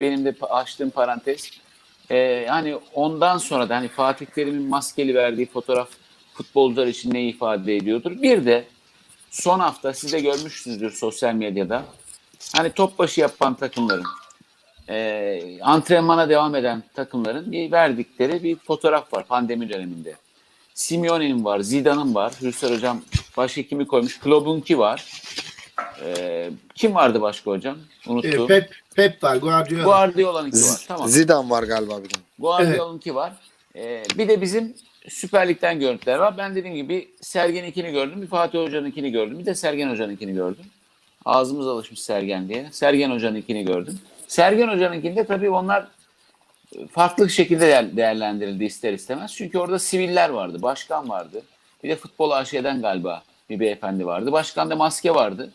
benim de açtığım parantez. Ee, hani ondan sonra da hani Fatih Terim'in maskeli verdiği fotoğraf futbolcular için ne ifade ediyordur? Bir de son hafta siz de görmüşsünüzdür sosyal medyada. Hani top başı yapan takımların e, antrenmana devam eden takımların bir verdikleri bir fotoğraf var pandemi döneminde. Simeone'nin var, Zidane'ın var. Hüsar Hocam başka kimi koymuş? Klobu'nki var. E, kim vardı başka hocam? E, Unuttum. Pep, Pep var, Guardiola. Guardiola'nınki var. Tamam. Zidane var galiba bir de. Guardiola'nınki var. E, bir de bizim Süper Lig'den görüntüler var. Ben dediğim gibi Sergen'inkini gördüm. Bir Fatih Hoca'nınkini gördüm. Bir de Sergen Hoca'nınkini gördüm. Ağzımız alışmış Sergen diye. Sergen Hoca'nınkini gördüm. Sergen Hoca'nınkinde tabii onlar farklı şekilde değer- değerlendirildi ister istemez. Çünkü orada siviller vardı, başkan vardı. Bir de futbol AŞ'den galiba bir beyefendi vardı. Başkanda maske vardı.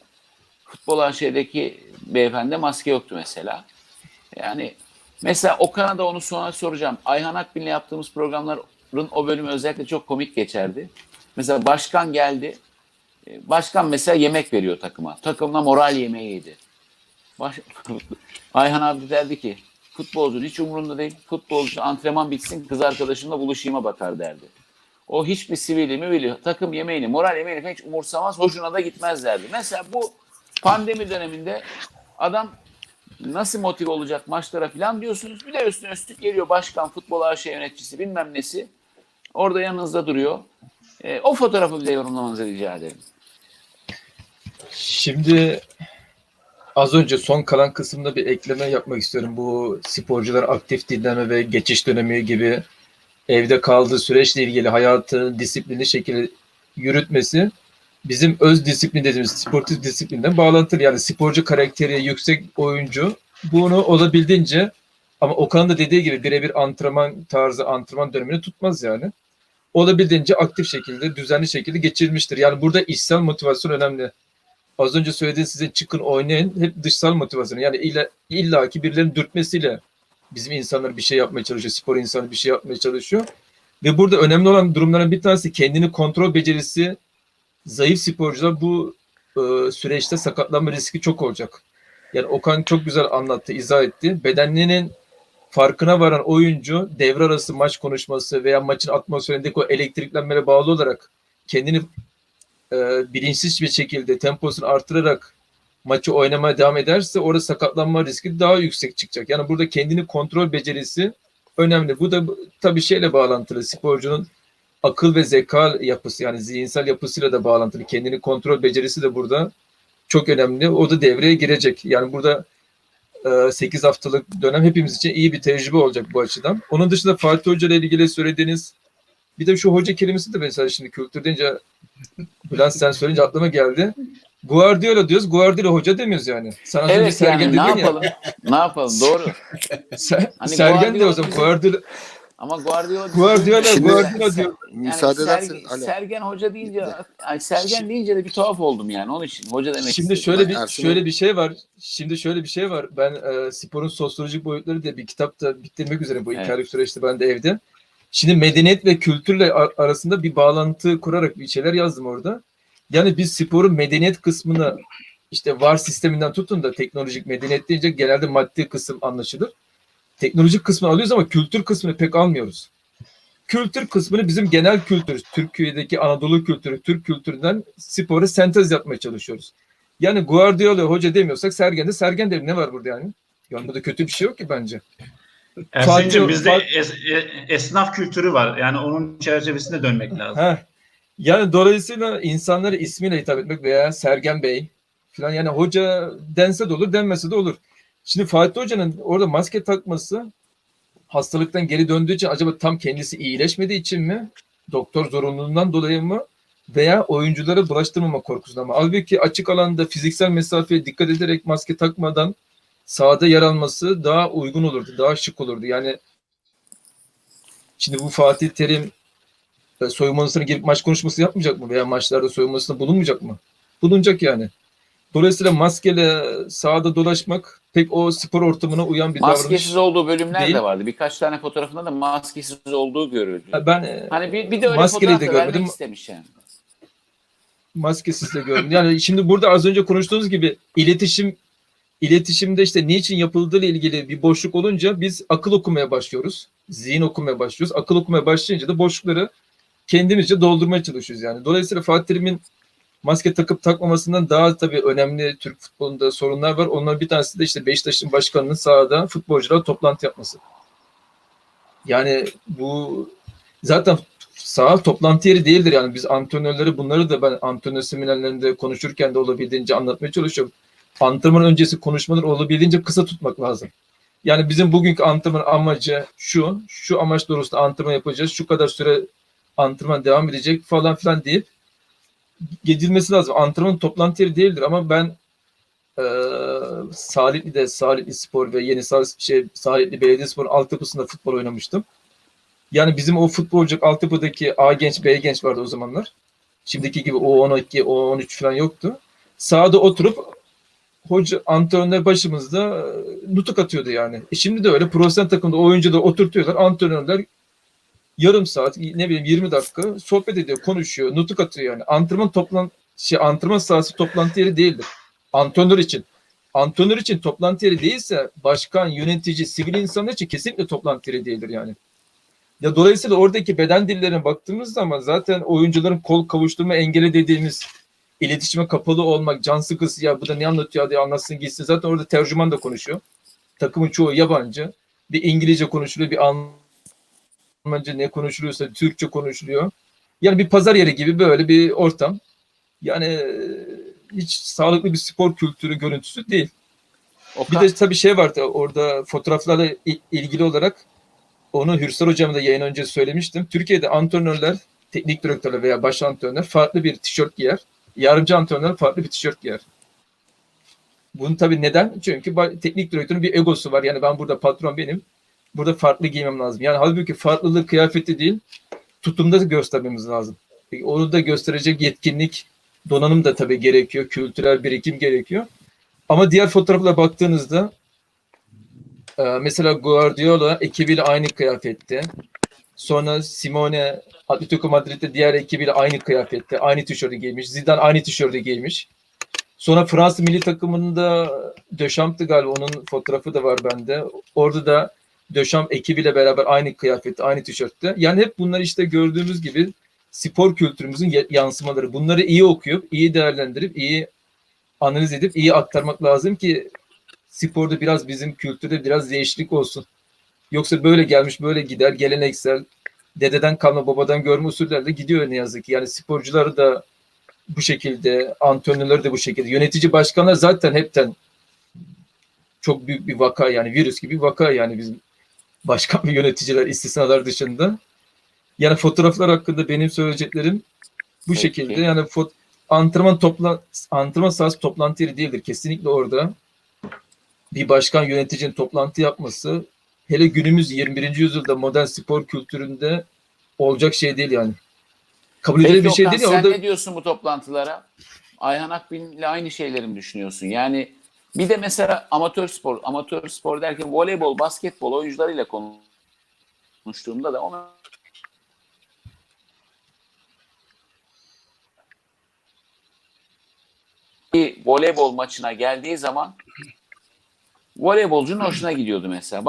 Futbol AŞ'deki beyefendi maske yoktu mesela. Yani mesela Okan'a da onu sonra soracağım. Ayhan Akbin'le yaptığımız programların o bölümü özellikle çok komik geçerdi. Mesela başkan geldi. E, Başkan mesela yemek veriyor takıma. Takımla moral yemeği yedi. Baş... Ayhan abi derdi ki futbolcunun hiç umurunda değil. Futbolcu antrenman bitsin kız arkadaşımla buluşayıma bakar derdi. O hiçbir sivili mivili takım yemeğini, moral yemeğini hiç umursamaz, hoşuna da gitmez derdi. Mesela bu pandemi döneminde adam nasıl motive olacak maçlara falan diyorsunuz. Bir de üstüne üstlük geliyor başkan, futbol AŞ yöneticisi bilmem nesi. Orada yanınızda duruyor. E, o fotoğrafı bile yorumlamanızı rica ederim. Şimdi az önce son kalan kısımda bir ekleme yapmak istiyorum. Bu sporcular aktif dinleme ve geçiş dönemi gibi evde kaldığı süreçle ilgili hayatı disiplinli şekilde yürütmesi bizim öz disiplin dediğimiz sportif disiplinden bağlantılı. Yani sporcu karakteri yüksek oyuncu bunu olabildiğince ama Okan'ın da dediği gibi birebir antrenman tarzı antrenman dönemini tutmaz yani. Olabildiğince aktif şekilde, düzenli şekilde geçirmiştir. Yani burada içsel motivasyon önemli az önce söylediğim size çıkın oynayın hep dışsal motivasyon. Yani illa, illa ki birilerinin dürtmesiyle bizim insanlar bir şey yapmaya çalışıyor. Spor insanı bir şey yapmaya çalışıyor. Ve burada önemli olan durumların bir tanesi kendini kontrol becerisi zayıf sporcular bu e, süreçte sakatlanma riski çok olacak. Yani Okan çok güzel anlattı, izah etti. Bedeninin farkına varan oyuncu devre arası maç konuşması veya maçın atmosferindeki o elektriklenmeye bağlı olarak kendini e, bilinçsiz bir şekilde temposunu artırarak maçı oynamaya devam ederse orada sakatlanma riski daha yüksek çıkacak. Yani burada kendini kontrol becerisi önemli. Bu da tabii şeyle bağlantılı. Sporcunun akıl ve zeka yapısı yani zihinsel yapısıyla da bağlantılı. Kendini kontrol becerisi de burada çok önemli. O da devreye girecek. Yani burada 8 haftalık dönem hepimiz için iyi bir tecrübe olacak bu açıdan. Onun dışında Fatih Hoca ile ilgili söylediğiniz bir de şu hoca kelimesi de mesela şimdi kültür deyince Bülent sen söyleyince aklıma geldi. Guardiola diyoruz, Guardiola hoca demiyoruz yani. Sen az önce Evet yani ne ya. yapalım? ne yapalım? Doğru. Ser- Hani Sergen de o zaman Guardiola, Ama Guardiola Guardiola, Şimdi- Guardiola diyor. Yani Müsaade Sergen, edersin Ali. Sergen Hoca deyince, ay Sergen deyince de bir tuhaf oldum yani onun için. Hoca demek Şimdi istedim. şöyle bir Ersin şöyle bir şey var. Şimdi şöyle bir şey var. Ben e, sporun sosyolojik boyutları diye bir kitapta bitirmek üzere bu iki Evet. aylık süreçte ben de evde. Şimdi medeniyet ve kültürle ar- arasında bir bağlantı kurarak bir şeyler yazdım orada. Yani biz sporun medeniyet kısmını işte var sisteminden tutun da teknolojik medeniyet deyince genelde maddi kısım anlaşılır. Teknolojik kısmını alıyoruz ama kültür kısmını pek almıyoruz. Kültür kısmını bizim genel kültür, Türkiye'deki Anadolu kültürü, Türk kültüründen spora sentez yapmaya çalışıyoruz. Yani Guardiola hoca demiyorsak Sergen de Sergen de ne var burada yani? Yani burada kötü bir şey yok ki bence. Ersin'cim bizde es- e- esnaf kültürü var. Yani onun çerçevesinde dönmek lazım. Heh. Yani dolayısıyla insanlara ismiyle hitap etmek veya Sergen Bey falan yani hoca dense de olur denmese de olur. Şimdi Fatih Hoca'nın orada maske takması hastalıktan geri döndüğü için acaba tam kendisi iyileşmediği için mi? Doktor zorunluluğundan dolayı mı? Veya oyunculara bulaştırmama korkusundan mı? Halbuki açık alanda fiziksel mesafeye dikkat ederek maske takmadan sahada yer alması daha uygun olurdu, daha şık olurdu. Yani şimdi bu Fatih Terim e, soyunma odasına girip maç konuşması yapmayacak mı? Veya maçlarda soyunma odasında bulunmayacak mı? Bulunacak yani. Dolayısıyla maskeyle sahada dolaşmak pek o spor ortamına uyan bir Maskesiz davranış. olduğu bölümler değil. de vardı. Birkaç tane fotoğrafında da maskesiz olduğu görüldü. Ben e, Hani bir, bir de öyle Maskeli fotoğraf de da görmedim. istemiş yani. maskesiz de gördüm. Yani şimdi burada az önce konuştuğunuz gibi iletişim iletişimde işte niçin yapıldığı ile ilgili bir boşluk olunca biz akıl okumaya başlıyoruz. Zihin okumaya başlıyoruz. Akıl okumaya başlayınca da boşlukları kendimizce doldurmaya çalışıyoruz yani. Dolayısıyla Fatih Terim'in maske takıp takmamasından daha tabii önemli Türk futbolunda sorunlar var. Onların bir tanesi de işte Beşiktaş'ın başkanının sahada futbolcularla toplantı yapması. Yani bu zaten saha toplantı yeri değildir yani biz antrenörleri bunları da ben antrenör seminerlerinde konuşurken de olabildiğince anlatmaya çalışıyorum. Antrenman öncesi konuşmaları olabildiğince kısa tutmak lazım. Yani bizim bugünkü antrenman amacı şu, şu amaç doğrultusunda antrenman yapacağız, şu kadar süre antrenman devam edecek falan filan deyip gidilmesi lazım. Antrenman toplantı yeri değildir ama ben e, Salihli de Salihli Spor ve yeni Sal şey, Salihli Belediyespor'un altyapısında futbol oynamıştım. Yani bizim o futbolcu altyapıdaki A genç, B genç vardı o zamanlar. Şimdiki gibi O12, O13 falan yoktu. Sahada oturup hoca antrenör başımızda e, nutuk atıyordu yani. E şimdi de öyle profesyonel takımda oyuncuları oturtuyorlar. Antrenörler yarım saat ne bileyim 20 dakika sohbet ediyor, konuşuyor, nutuk atıyor yani. Antrenman toplan şey antrenman sahası toplantı yeri değildir. Antrenör için. Antrenör için toplantı yeri değilse başkan, yönetici, sivil insanlar için kesinlikle toplantı yeri değildir yani. Ya dolayısıyla oradaki beden dillerine baktığımız zaman zaten oyuncuların kol kavuşturma engeli dediğimiz iletişime kapalı olmak, can sıkısı ya bu da ne anlatıyor diye anlatsın gitsin. Zaten orada tercüman da konuşuyor. Takımın çoğu yabancı. Bir İngilizce konuşuluyor, bir Almanca ne konuşuluyorsa Türkçe konuşuluyor. Yani bir pazar yeri gibi böyle bir ortam. Yani e, hiç sağlıklı bir spor kültürü görüntüsü değil. Bir Okan, de tabii şey vardı orada fotoğraflarla il- ilgili olarak onu Hürsar hocam da yayın önce söylemiştim. Türkiye'de antrenörler, teknik direktörler veya baş antrenörler farklı bir tişört giyer. Yardımcı antrenörler farklı bir tişört giyer. Bunu tabii neden? Çünkü teknik direktörün bir egosu var. Yani ben burada patron benim. Burada farklı giymem lazım. Yani halbuki farklılık kıyafeti değil, tutumda göstermemiz lazım. Peki onu da gösterecek yetkinlik, donanım da tabii gerekiyor. Kültürel birikim gerekiyor. Ama diğer fotoğraflara baktığınızda e, mesela Guardiola ekibiyle aynı kıyafette. Sonra Simone Atletico Madrid'de diğer ekibiyle aynı kıyafette, aynı tişörtü giymiş. Zidane aynı tişörtü giymiş. Sonra Fransız milli takımında Döşamp'tı galiba onun fotoğrafı da var bende. Orada da Döşamp ekibiyle beraber aynı kıyafette, aynı tişörtte. Yani hep bunlar işte gördüğümüz gibi spor kültürümüzün ya- yansımaları. Bunları iyi okuyup, iyi değerlendirip, iyi analiz edip iyi aktarmak lazım ki sporda biraz bizim kültürde biraz değişiklik olsun. Yoksa böyle gelmiş böyle gider geleneksel dededen kalma babadan görme usullerle gidiyor ne yazık ki. Yani sporcuları da bu şekilde, antrenörleri de bu şekilde. Yönetici başkanlar zaten hepten çok büyük bir vaka yani virüs gibi bir vaka yani bizim başkan ve yöneticiler istisnalar dışında. Yani fotoğraflar hakkında benim söyleyeceklerim bu Peki. şekilde. Yani fot antrenman topla antrenman sahası toplantı yeri değildir. Kesinlikle orada bir başkan yöneticinin toplantı yapması hele günümüz 21. yüzyılda modern spor kültüründe olacak şey değil yani. Kabul peki bir şey değil sen orada ne diyorsun bu toplantılara? Ayhan Akbin'le aynı şeyleri mi düşünüyorsun? Yani bir de mesela amatör spor, amatör spor derken voleybol, basketbol oyuncularıyla konuştuğumda da ona bir voleybol maçına geldiği zaman voleybolcunun hoşuna gidiyordu mesela.